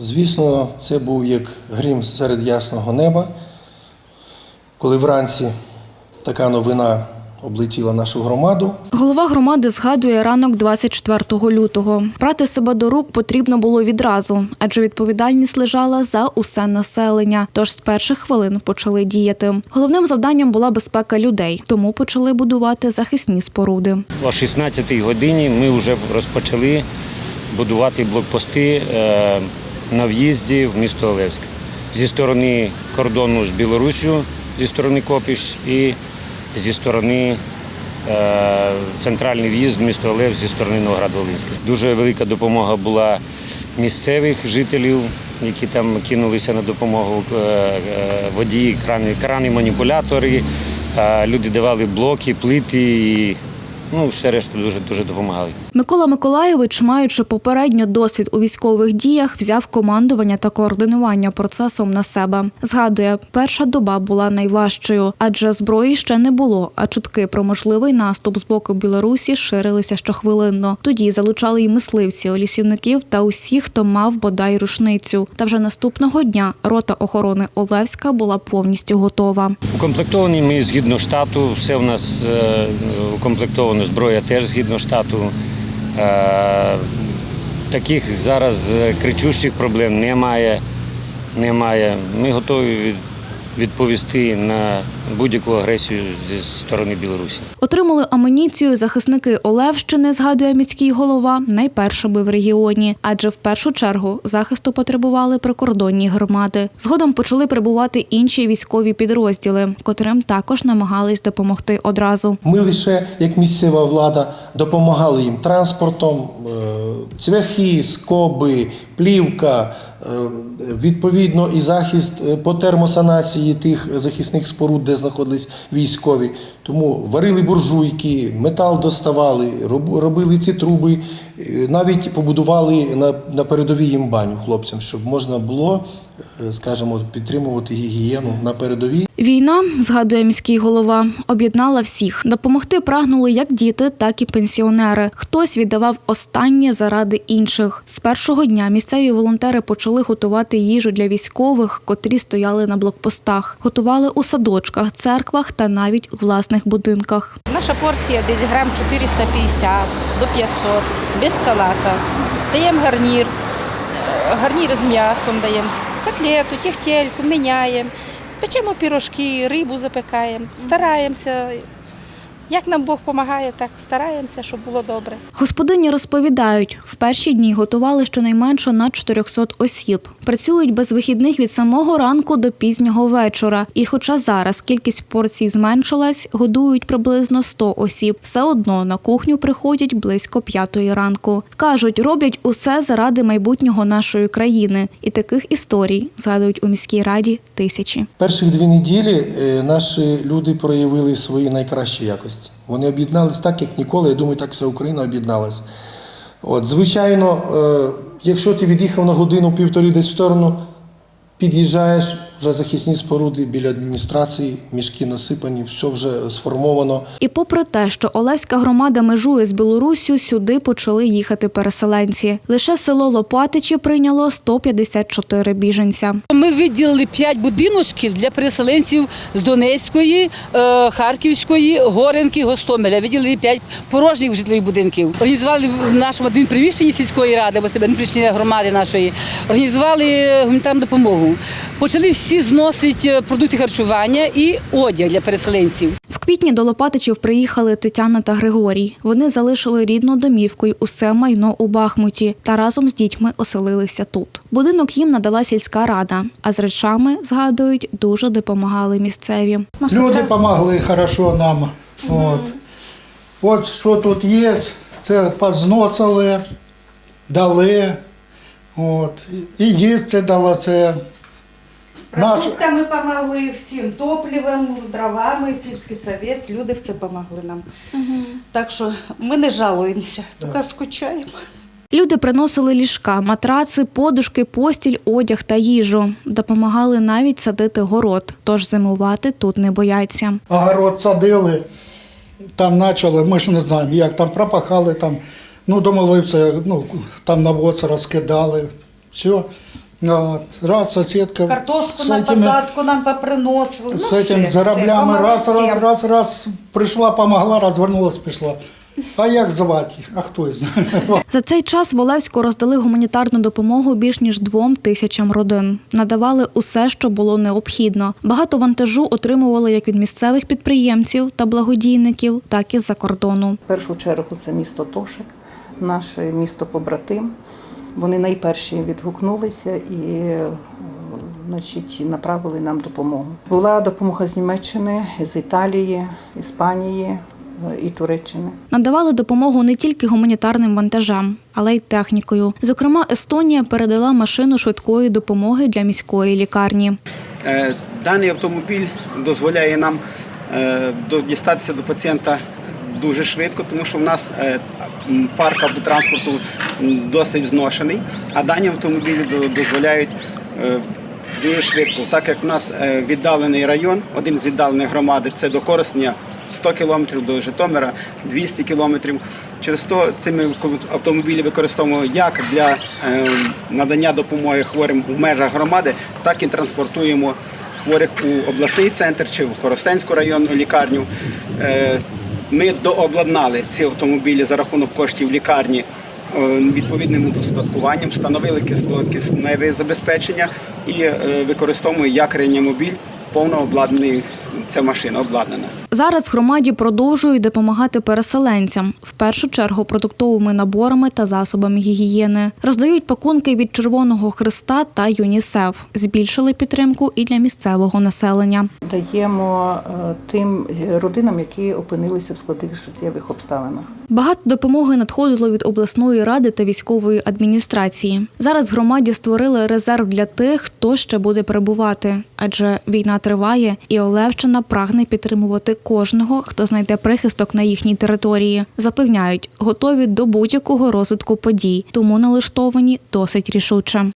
Звісно, це був як грім серед ясного неба, коли вранці така новина облетіла нашу громаду. Голова громади згадує ранок 24 лютого. Брати себе до рук потрібно було відразу, адже відповідальність лежала за усе населення. Тож з перших хвилин почали діяти. Головним завданням була безпека людей, тому почали будувати захисні споруди. О 16-й годині ми вже розпочали будувати блокпости е, на в'їзді в місто Олевськ зі сторони кордону з Білоруссю, зі сторони Копіш і зі сторони е, центральний в'їзд в місто Олевськ зі сторони Новоград-Волинська. Дуже велика допомога була місцевих жителів, які там кинулися на допомогу е, е, водії, крани, крани маніпулятори. Е, Люди давали блоки, плити і ну, все решта дуже дуже допомагали. Микола Миколайович, маючи попередньо досвід у військових діях, взяв командування та координування процесом на себе. Згадує, перша доба була найважчою, адже зброї ще не було. А чутки про можливий наступ з боку Білорусі ширилися щохвилинно. Тоді залучали й мисливців, лісівників та усіх, хто мав бодай рушницю. Та вже наступного дня рота охорони Олевська була повністю готова. Укомплектовані ми згідно штату, все в нас е, укомплектовано, зброя теж згідно штату. Е, Таких зараз е, кричущих проблем немає. немає. Ми готові відповісти на будь-яку агресію зі сторони Білорусі. Отримали амуніцію захисники Олевщини, згадує міський голова, найпершими в регіоні, адже в першу чергу захисту потребували прикордонні громади. Згодом почали прибувати інші військові підрозділи, котрим також намагались допомогти одразу. Ми лише, як місцева влада, допомагали їм транспортом, е, цвяхи, скоби, плівка, відповідно, і захист е, по термосанації тих захисних споруд, де знаходились військові. Тому варили буржуйки, метал доставали, роб- робили ці труби, е, навіть побудували на, на передовій їм баню хлопцям, щоб можна було, е, скажімо, підтримувати гігієну на передовій. Війна, згадує міський голова, об'єднала всіх. Допомогти прагнули як діти, так і пенсіонери. Хтось віддавав останнє заради інших. З першого дня місцеві волонтери почали готувати їжу для військових, котрі стояли на блокпостах. Готували у садочках, церквах та навіть у власних будинках. Наша порція десь грам 450 до 500, без салата. Даємо гарнір, гарнір з м'ясом даємо, котлету, тефтельку, міняємо, печемо пірожки, рибу запекаємо, стараємося. Як нам Бог допомагає, так стараємося, щоб було добре. Господині розповідають, в перші дні готували щонайменше на 400 осіб. Працюють без вихідних від самого ранку до пізнього вечора. І хоча зараз кількість порцій зменшилась, годують приблизно 100 осіб. Все одно на кухню приходять близько п'ятої ранку. Кажуть, роблять усе заради майбутнього нашої країни. І таких історій згадують у міській раді тисячі. Перших дві неділі е, наші люди проявили свої найкращі якості. Вони об'єднались так, як ніколи. Я думаю, так вся Україна об'єдналась. От, звичайно, е, якщо ти від'їхав на годину-півтори десь в сторону, під'їжджаєш, вже захисні споруди біля адміністрації, мішки насипані, все вже сформовано. І попри те, що Олевська громада межує з Білоруссю, сюди почали їхати переселенці. Лише село Лопатичі прийняло 154 біженця. Ми виділили п'ять будиночків для переселенців з Донецької, е, Харківської, Горенки, Гостомеля. Виділили п'ять порожніх житлових будинків. Організували в нашому приміщенні сільської ради, або себе громади нашої. Організували гуманітарну допомогу. Почали всі зносити продукти харчування і одяг для переселенців. В квітні до Лопатичів приїхали Тетяна та Григорій. Вони залишили рідну домівку й усе майно у Бахмуті та разом з дітьми оселилися тут. Будинок їм надала сільська рада, а з речами, згадують, дуже допомагали місцеві. Люди допомогли хорошо нам. От. От що тут є, це позносили, дали. От. І їсти дало це. Наш, Продуктами допомогли всім топливом, дровами, сільський совет, люди все допомогли нам. Так що ми не жалуємося, тільки скучаємо. Люди приносили ліжка, матраци, подушки, постіль, одяг та їжу. Допомагали навіть садити город, тож зимувати тут не бояться. огород садили, там почали, ми ж не знаємо, як там пропахали, там, ну, думали, все, ну, там навоз розкидали, все. Вот. Раз соседка Картошку с на посадку нам поприносили. с ну, этим все, зараблями все, раз, помогли раз, всім. раз, раз, прийшла, помогла, розвернулась, пішла. А як звати? А хто знає? За цей час в Олевську роздали гуманітарну допомогу більш ніж двом тисячам родин. Надавали усе, що було необхідно. Багато вантажу отримували як від місцевих підприємців та благодійників, так і з-за кордону. В першу чергу це місто Тошик, наше місто побратим. Вони найперші відгукнулися і е, значить, направили нам допомогу. Була допомога з Німеччини, з Італії, Іспанії е, і Туреччини. Надавали допомогу не тільки гуманітарним вантажам, але й технікою. Зокрема, Естонія передала машину швидкої допомоги для міської лікарні. Е, Даний автомобіль дозволяє нам до- дістатися до пацієнта дуже швидко, тому що в нас е, парк автотранспорту досить зношений, а дані автомобілі дозволяють е, дуже швидко. Так як в нас е, віддалений район, один з віддалених громади це до Коростня 100 кілометрів, до Житомира 200 кілометрів. Через то цими автомобілі використовуємо як для надання допомоги хворим у межах громади, так і транспортуємо хворих у обласний центр чи в Коростенську районну лікарню. Ми дообладнали ці автомобілі за рахунок коштів лікарні е, відповідним удостаткуванням, встановили кислотне забезпечення і е, використовуємо як реанімобіль повно обладнаний. Ця машина обладнана. Зараз громаді продовжують допомагати переселенцям, в першу чергу продуктовими наборами та засобами гігієни. Роздають пакунки від Червоного Христа та ЮНІСЕФ. Збільшили підтримку і для місцевого населення. Даємо е, тим родинам, які опинилися в складних життєвих обставинах. Багато допомоги надходило від обласної ради та військової адміністрації. Зараз громаді створили резерв для тих, хто ще буде перебувати, адже війна триває, і Олевщина прагне підтримувати кожного, хто знайде прихисток на їхній території. Запевняють, готові до будь-якого розвитку подій, тому налаштовані досить рішуче.